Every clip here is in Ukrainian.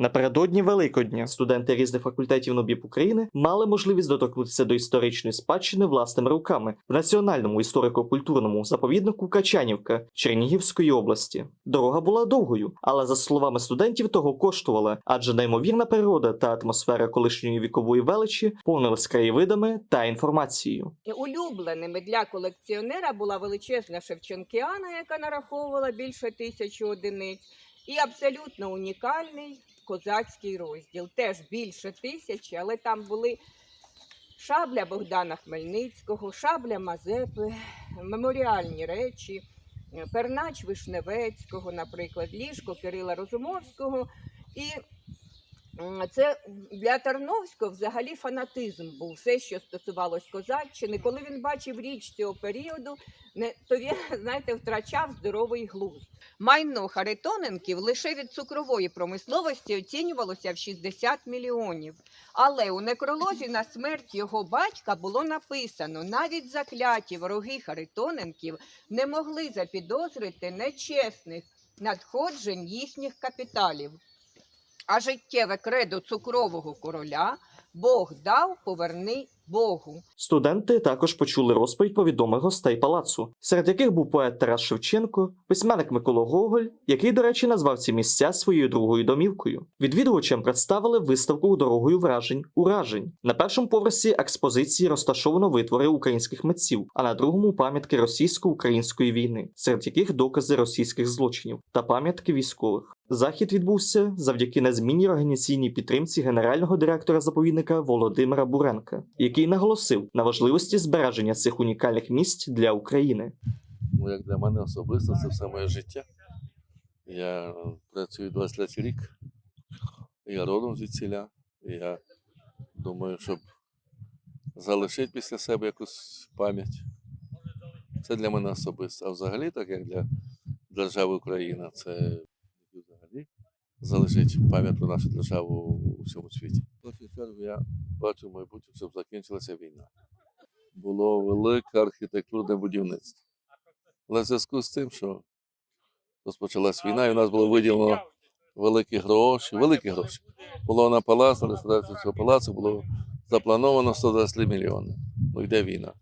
Напередодні Великодня студенти різних факультетів НОБІП України мали можливість доторкнутися до історичної спадщини власними руками в національному історико-культурному заповіднику Качанівка Чернігівської області. Дорога була довгою, але за словами студентів, того коштувала, адже неймовірна природа та атмосфера колишньої вікової величі повнилась краєвидами та інформацією. Улюбленими для колекціонера була величезна Шевченкіана, яка нараховувала більше тисячі одиниць, і абсолютно унікальний козацький розділ. Теж більше тисячі, але там були шабля Богдана Хмельницького, шабля Мазепи, меморіальні речі, пернач Вишневецького, наприклад, ліжко Кирила Розумовського. І це для Тарновського взагалі фанатизм був все, що стосувалось козаччини. Коли він бачив річ цього періоду, не то він, знаєте, втрачав здоровий глузд. Майно Харитоненків лише від цукрової промисловості оцінювалося в 60 мільйонів. Але у некролозі на смерть його батька було написано: навіть закляті вороги Харитоненків не могли запідозрити нечесних надходжень їхніх капіталів. А життєве кредо цукрового короля Бог дав, поверни Богу. Студенти також почули розповідь про відомих гостей палацу, серед яких був поет Тарас Шевченко, письменник Микола Гоголь, який, до речі, назвав ці місця своєю другою домівкою. Відвідувачам представили виставку дорогою вражень уражень. На першому поверсі експозиції розташовано витвори українських митців, а на другому пам'ятки російсько-української війни, серед яких докази російських злочинів та пам'ятки військових. Захід відбувся завдяки незмінній організаційній підтримці генерального директора заповідника Володимира Буренка, який наголосив на важливості збереження цих унікальних місць для України. Ну, як для мене особисто, це все моє життя. Я працюю 23 рік. Я родом звідсіля. Я думаю, щоб залишити після себе якусь пам'ять. Це для мене особисто. А взагалі, так як для держави Україна, це залишить пам'ять про нашу державу у всьому світі. Я бачу майбутнє, щоб закінчилася війна. Було велике архітектурне будівництво. Але в зв'язку з тим, що розпочалась війна, і у нас було виділено великі гроші, великі гроші. Було на палац, на реставрацію цього палацу було заплановано 123 мільйони. Ну йде війна.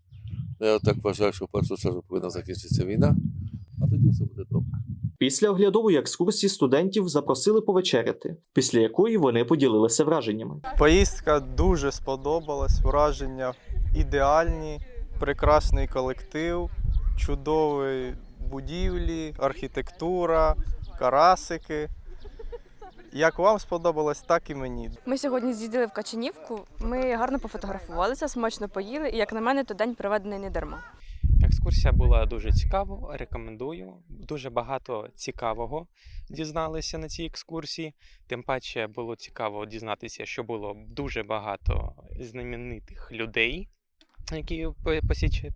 Я так вважаю, що в першу чергу повинна закінчитися війна, а тоді все буде добре. Після оглядової екскурсії студентів запросили повечеряти, після якої вони поділилися враженнями. Поїздка дуже сподобалась, враження ідеальні, прекрасний колектив, чудові будівлі, архітектура, карасики. Як вам сподобалось, так і мені. Ми сьогодні з'їздили в Качанівку. Ми гарно пофотографувалися, смачно поїли, і як на мене, то день проведений не дарма. Екскурсія була дуже цікава, рекомендую. Дуже багато цікавого дізналися на цій екскурсії. Тим паче було цікаво дізнатися, що було дуже багато знаменитих людей, які по-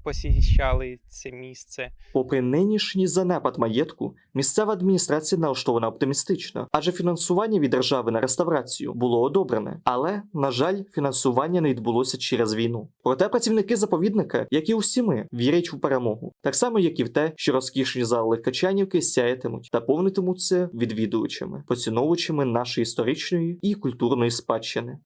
посіщали це місце. Попри нинішній занепад маєтку, місцева адміністрація налаштована оптимістично, адже фінансування від держави на реставрацію було одобрене. Але, на жаль, фінансування не відбулося через війну. Проте працівники заповідника, як і усі ми, вірять у перемогу, так само як і в те, що розкішні зали Качанівки сяятимуть та повнитимуться відвідувачами, поціновувачами нашої історичної і культурної спадщини.